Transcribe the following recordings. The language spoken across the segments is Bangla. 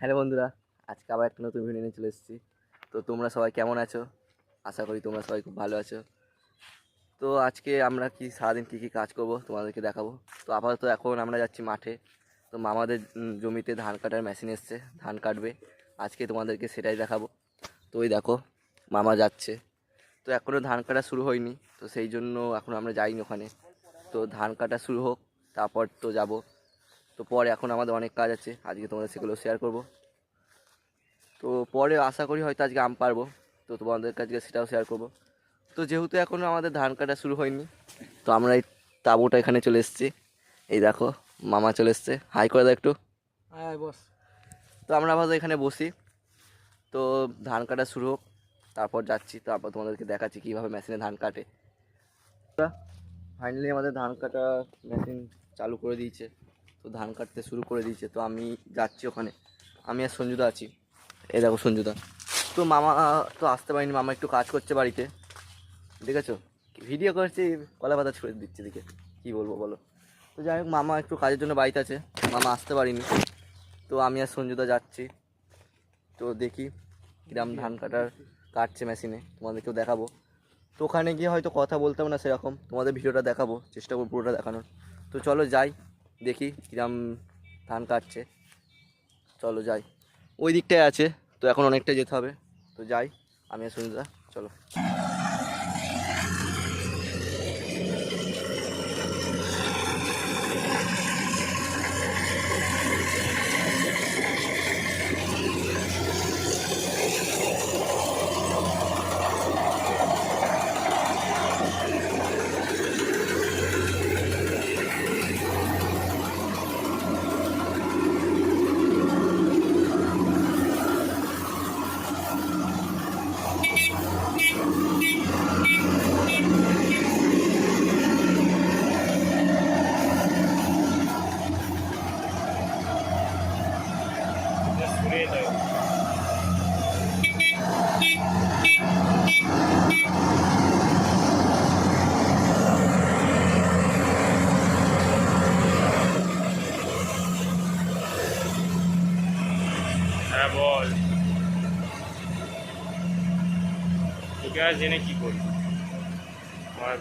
হ্যালো বন্ধুরা, আজকে আবার একটা নতুন ভিডিও নিয়ে চলে এসেছি। তো তোমরা সবাই কেমন আছো? আশা করি তোমরা সবাই খুব ভালো আছো। তো আজকে আমরা কি, সারাদিন কী কী কাজ করব তোমাদেরকে দেখাবো। তো আপাতত এখন আমরা যাচ্ছি মাঠে। তো মামাদের জমিতে ধান কাটার মেশিন এসছে, ধান কাটবে। আজকে তোমাদেরকে সেটাই দেখাবো। তো ওই দেখো, মামা যাচ্ছে। তো এখনও ধান কাটা শুরু হয়নি, তো সেই জন্য এখন আমরা যাইনি ওখানে। তো ধান কাটা শুরু হোক, তারপর তো যাব। তো পরে এখন আমাদের অনেক কাজ আছে। আজকে তোমাদের সেগুলো শেয়ার করব। তো পরে আশা করি হয়তো আজকে আম পারব। তো তোমাদের কাছে সেটাও শেয়ার করব। তো যেহেতু এখনও আমাদের ধান কাটা শুরু হয়নি তো আমরা এই তাঁবুটা এখানে চলে এসেছি। এই দেখো মামা চলে এসছে। হাই করে দাও একটু। বস তো আমরা আপাতত এখানে বসি। তো ধান কাটা শুরু হোক তারপর যাচ্ছি। তারপর তোমাদেরকে দেখাচ্ছি কীভাবে মেশিনে ধান কাটে। ফাইনালি আমাদের ধান কাটা মেশিন চালু করে দিয়েছে। তো ধান কাটতে শুরু করে দিয়েছে, তো আমি যাচ্ছি ওখানে। আমি আর সঞ্জুদা আছি। এই দেখো সঞ্জুদা। তো মামা তো আসতে পারিনি, মামা একটু কাজ করছে বাড়িতে। দেখেছ? ভিডিও করছি, কলা পাতা ছুঁড়ে দিচ্ছে দিকে কী বলব বলো? তো যাই হোক, মামা একটু কাজের জন্য বাড়িতে আছে। মামা আসতে পারিনি। তো আমি আর সঞ্জুদা যাচ্ছি। তো দেখি কিরাম ধান কাটার কাটছে মেশিনে। তোমাদেরকেও দেখাবো। তো ওখানে গিয়ে হয়তো কথা বলতাম না সেরকম। তোমাদের ভিডিওটা দেখাবো, চেষ্টা করব পুরোটা দেখানোর। তো চলো যাই। দেখি কিরাম ধান কাটছে। চলো যাই। ওই দিকটায় আছে, তো এখন অনেকটা যেতে হবে। তো যাই, আমি সুনিতা চলো। বল তোকে আর জেনে কি করি আমার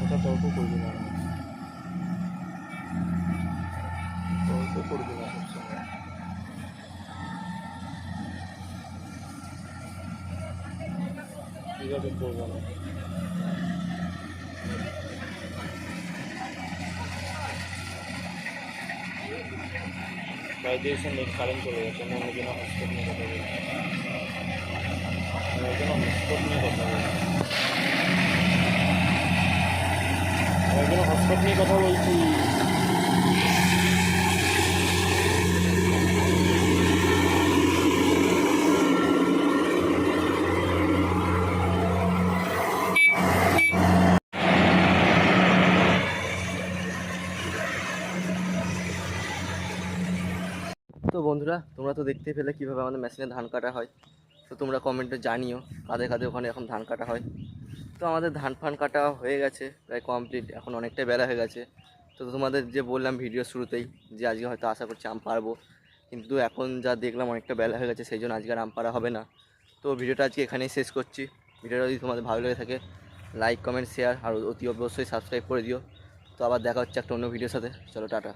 ওটা তর্ক করবি না তর্ক করবি না সবসময় এইভাবে করব? না এসে কারেন্ট চলে গেছে। অন্য জন্য হটস্পট নিয়ে কথা বলছি। আমি একজন হটস্পট নিয়ে কথা বলছি। আমি একজন হটস্পট নিয়ে কথা বলছি তো বন্ধুরা, তোমরা তো দেখতে পেলে কীভাবে আমাদের মেশিনে ধান কাটা হয়। তো তোমরা কমেন্টে জানিও, কাদের কাদের ওখানে এখন ধান কাটা হয়। তো আমাদের ধান ফান কাটা হয়ে গেছে, প্রায় কমপ্লিট এখন অনেকটাই বেলা হয়ে গেছে। তো তোমাদের যে বললাম ভিডিও শুরুতেই, যে আজকে হয়তো আশা করছি আম পারব কিন্তু এখন যা দেখলাম অনেকটা বেলা হয়ে গেছে, সেই জন্য আজকে আর আম পারা হবে না। তো ভিডিওটা আজকে এখানেই শেষ করছি। ভিডিওটা যদি তোমাদের ভালো লেগে থাকে লাইক কমেন্ট শেয়ার আর অতি অবশ্যই সাবস্ক্রাইব করে দিও। তো আবার দেখা হচ্ছে একটা অন্য ভিডিওর সাথে। চলো, টাটা।